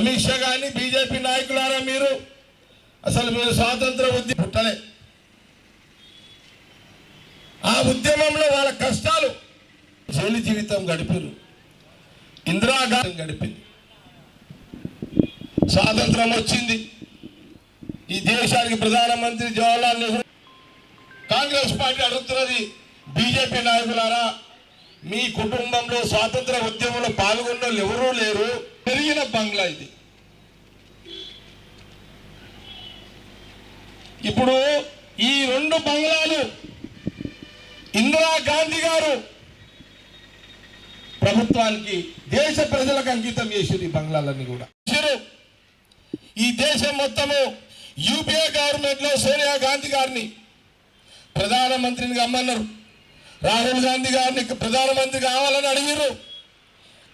అమిత్ షా కానీ బీజేపీ నాయకులారా మీరు? అసలు మీరు స్వాతంత్ర ఉద్యమం పుట్టలే. ఆ ఉద్యమంలో వాళ్ళ కష్టాలు జైలు జీవితం గడిపారు ఇందిరాగాంధీ గడిపింది. స్వాతంత్రం వచ్చింది. ఈ దేశానికి ప్రధానమంత్రి జవహర్లాల్ నెహ్రూ కాంగ్రెస్ పార్టీ అడుగుతున్నది బీజేపీ నాయకులారా. మీ కుటుంబంలో స్వాతంత్ర ఉద్యమంలో పాల్గొన్న ఎవరూ లేరు. పెరిగిన బంగ్లా ఇది. ఇప్పుడు ఈ రెండు బంగ్లాలు ఇందిరా గాంధీ గారు ప్రభుత్వానికి దేశ ప్రజలకు అంకితం చేసారు ఈ బంగ్లాలన్నీ కూడా. ఈ దేశం మొత్తము యూపీఏ గవర్నమెంట్లో సోనియా గాంధీ గారిని ప్రధానమంత్రిని కమ్మన్నారు రాహుల్ గాంధీ గారిని ప్రధానమంత్రి కావాలని అడిగారు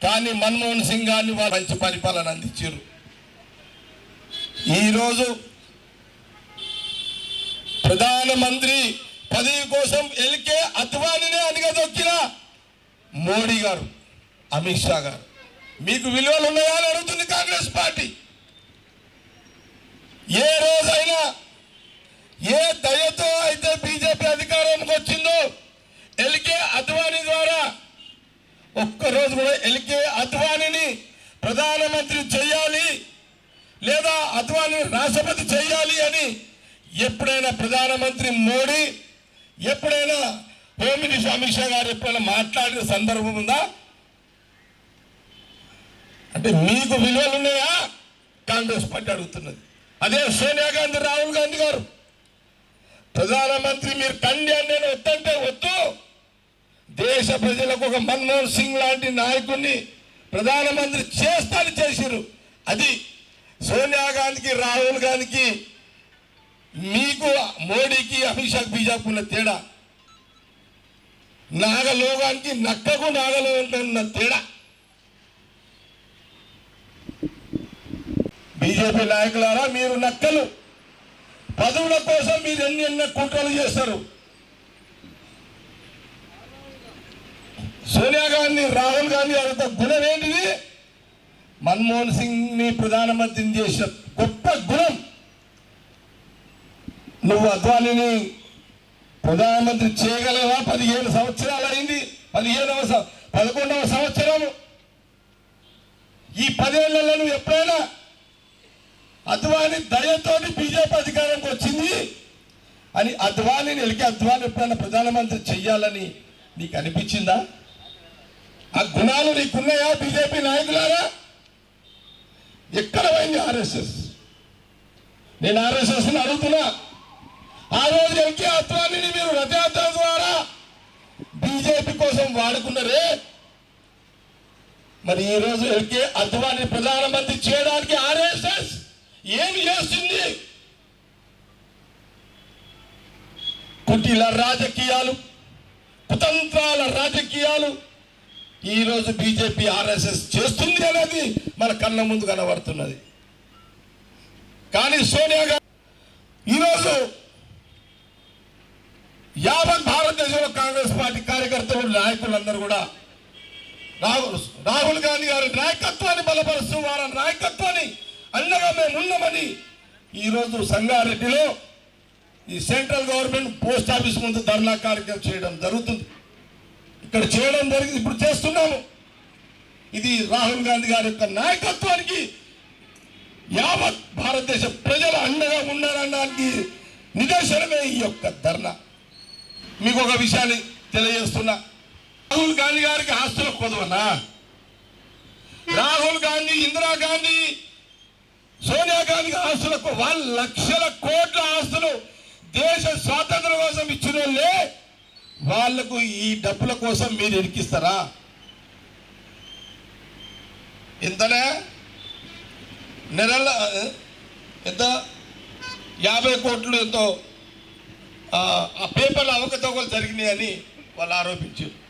కానీ మన్మోహన్ సింగ్ గారిని వాళ్ళు మంచి పరిపాలన అందించారు ఈరోజు ప్రధానమంత్రి పదవి కోసం ఎల్కే అద్వానినే అణిగదొక్కిన మోడీ గారు అమిత్ షా గారు. మీకు విలువలు ఉన్నాయా అని అడుగుతుంది కాంగ్రెస్ పార్టీ. ఏ రోజైనా ఏ దయతో అయితే బీజేపీ అధికారానికి వచ్చిందో ఎల్కే అద్వానీ ద్వారా ఒక్కరోజు కూడా ఎల్కే అద్వానీని ప్రధానమంత్రి చేయాలి లేదా అద్వాని రాష్ట్రపతి చేయాలి అని ఎప్పుడైనా ప్రధానమంత్రి మోడీ ఎప్పుడైనా హోమ్ మినిస్టర్ అమిత్ షా గారు ఎప్పుడైనా మాట్లాడిన సందర్భం ఉందా? అంటే మీకు విలువలు ఉన్నాయా? కాంగ్రెస్ పార్టీ అడుగుతున్నది. అదే సోనియా గాంధీ రాహుల్ గాంధీ గారు. ప్రధానమంత్రి మీరు కండి అని నేను వద్దంటే వద్దు. దేశ ప్రజలకు ఒక మన్మోహన్ సింగ్ లాంటి నాయకుడిని ప్రధానమంత్రి చేస్తాను చేసిరు అది సోనియా గాంధీకి రాహుల్ గాంధీకి మీకు మోడీకి అమిత్ షాకి బీజేపీ ఉన్న తేడా. నాగలోగానికి నక్కకు నాగలోగానికి ఉన్న తేడా. బీజేపీ నాయకులారా మీరు నక్కలు. పదవుల కోసం మీరు ఎన్ని ఎన్న కుట్రలు చేస్తారు? సోనియా గాంధీ రాహుల్ గాంధీ అంత గుణం ఏంటిది మన్మోహన్ సింగ్ని ప్రధానమంత్రిని చేసిన గొప్ప గుణం. నువ్వు అద్వానీని ప్రధానమంత్రి చేయగలవా? పదిహేను సంవత్సరాలు అయింది పదిహేనవ సం- పదకొండవ సంవత్సరము ఈ పదేళ్ళలో నువ్వు ఎప్పుడైనా అద్వాని దయతోటి బీజేపీ అధికారంకి వచ్చింది? అని అద్వానీని ఎలికి అద్వాని ఎప్పుడైనా ప్రధానమంత్రి చెయ్యాలని నీకు అనిపించిందా? ఆ గుణాలు నీకున్నాయా బీజేపీ నాయకులారా? ఎక్కడ పోయింది ఆర్ఎస్ఎస్? నేను ఆర్ఎస్ఎస్ అడుగుతున్నా. ఆ రోజు ఎల్కే అత్వాన్ని మీరు రథయాత్ర ద్వారా బీజేపీ కోసం వాడుకున్నారే? మరి ఈ రోజు ఎల్కే అద్వానీ ప్రధానమంత్రి చేయడానికి ఆర్ఎస్ఎస్ ఏమి చేస్తుంది? కుటీల రాజకీయాలు కుతంత్రాల రాజకీయాలు ఈ రోజు బీజేపీ ఆర్ఎస్ఎస్ చేస్తుంది అనేది మన కళ్ళ ముందు కనబడుతున్నది. కానీ సోనియా గాంధీ ఈరోజు యావత్ భారతదేశంలో కాంగ్రెస్ పార్టీ కార్యకర్తలు నాయకులందరూ కూడా రాహుల్ రాహుల్ గాంధీ గారి నాయకత్వాన్ని బలపరుస్తూ వారి నాయకత్వాన్ని అండగా మేము ఉన్నామని ఈరోజు సంగారెడ్డిలో ఈ సెంట్రల్ గవర్నమెంట్ పోస్ట్ ఆఫీస్ ముందు ధర్నా కార్యక్రమం చేయడం జరుగుతుంది. ఇక్కడ చేయడం జరిగింది ఇప్పుడు చేస్తున్నాము. ఇది రాహుల్ గాంధీ గారి యొక్క నాయకత్వానికి యావత్ భారతదేశ ప్రజలు అండగా ఉన్నారనడానికి నిదర్శనమే ఈ యొక్క ధర్నా. మీకు ఒక విషయాన్ని తెలియజేస్తున్నా. రాహుల్ గాంధీ గారికి ఆస్తుల కొదవనా? రాహుల్ గాంధీ ఇందిరాగాంధీ సోనియా గాంధీ ఆస్తులకు వాళ్ళ లక్షల కోట్ల ఆస్తులు దేశ స్వాతంత్రం కోసం ఇచ్చిన వాళ్ళే వాళ్ళకు ఈ డబ్బుల కోసం మీరు ఇరికిస్తారా? ఇంతనే నెలల ఎంత? యాభై కోట్లు ఎంతో ఆ ఆ పేపర్లు అవకతవకలు జరిగినాయని వాళ్ళు ఆరోపించారు.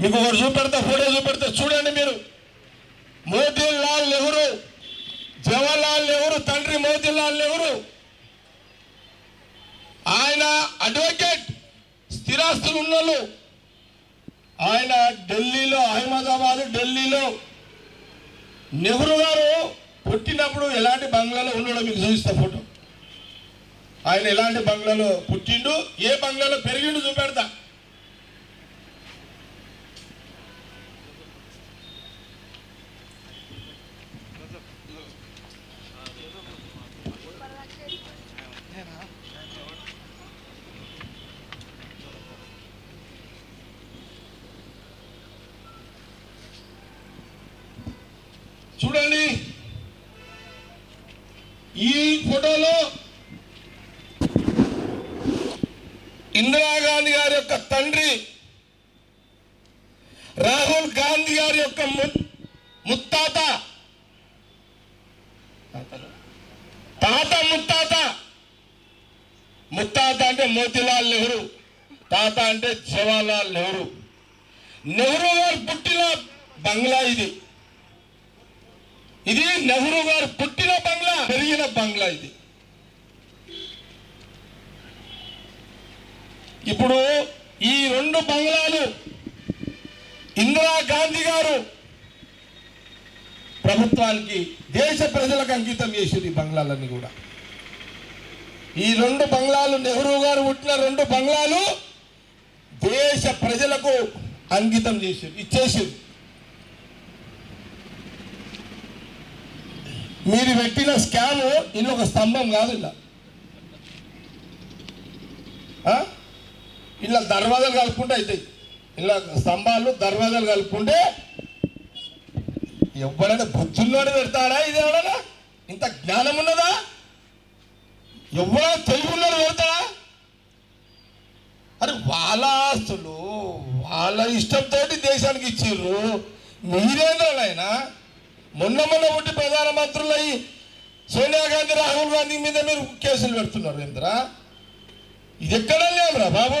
మీకు ఒకటి చూపెడతా ఫోటో చూపెడతా చూడండి మీరు. మోతీలాల్ నెహ్రూ జవహర్లాల్ నెహ్రూ తండ్రి మోతీలాల్ నెహ్రూ. ఆయన ఆస్తులు ఉన్నోళ్ళు ఆయన ఢిల్లీలో అహ్మదాబాద్ ఢిల్లీలో నెహ్రూ గారు పుట్టినప్పుడు ఎలాంటి బంగ్లాలో ఉన్నాడో మీకు చూపిస్తా ఫోటో. ఆయన ఎలాంటి బంగ్లాలో పుట్టిండు ఏ బంగ్లాలో పెరిగిండు చూపెడతా. చూడండి. ఈ ఫోటోలో ఇందిరాగాంధీ గారి యొక్క తండ్రి రాహుల్ గాంధీ గారి యొక్క ముత్తాత. తాత ముత్తాత. ముత్తాత అంటే మోతీలాల్ నెహ్రూ. తాత అంటే జవహర్లాల్ నెహ్రూ. నెహ్రూ గారు పుట్టిన బంగ్లా ఇది. ఇది నెహ్రూ గారు పుట్టిన బంగ్లా పెరిగిన బంగ్లా ఇది. ఇప్పుడు ఈ రెండు బంగ్లాలు ఇందిరా గాంధీ గారు ప్రభుత్వానికి దేశ ప్రజలకు అంకితం చేసింది ఈ బంగ్లాలన్నీ కూడా. ఈ రెండు బంగ్లాలు నెహ్రూ గారు పుట్టిన రెండు బంగ్లాలు దేశ ప్రజలకు అంకితం చేసి ఇచ్చేసింది. మీరు పెట్టిన స్కామ్ ఇల్లు ఒక స్తంభం కాదు ఇలా. ఇలా దర్వాజాలు కలుపుకుంటే అవుతాయి ఇలా స్తంభాలు దర్వాజాలు కలుపుకుంటే ఎవడైనా బుద్ధుల్లోనే పెడతాడా ఇది ఎవడనా ఇంత జ్ఞానం ఉన్నదా? ఎవరైనా తెలుగులోనే పెడతాడా? అరే వాళ్ళ ఆస్తులు వాళ్ళ ఇష్టంతో దేశానికి ఇచ్చిర్రు. మీరేంద్రాలైనా మొన్న మొన్న పుట్టి ప్రధానమంత్రులు అయ్యి సోనియా గాంధీ రాహుల్ గాంధీ మీద మీరు కేసులు పెడుతున్నారు ఇంద్ర. ఇది ఎక్కడ లేవురా బాబు?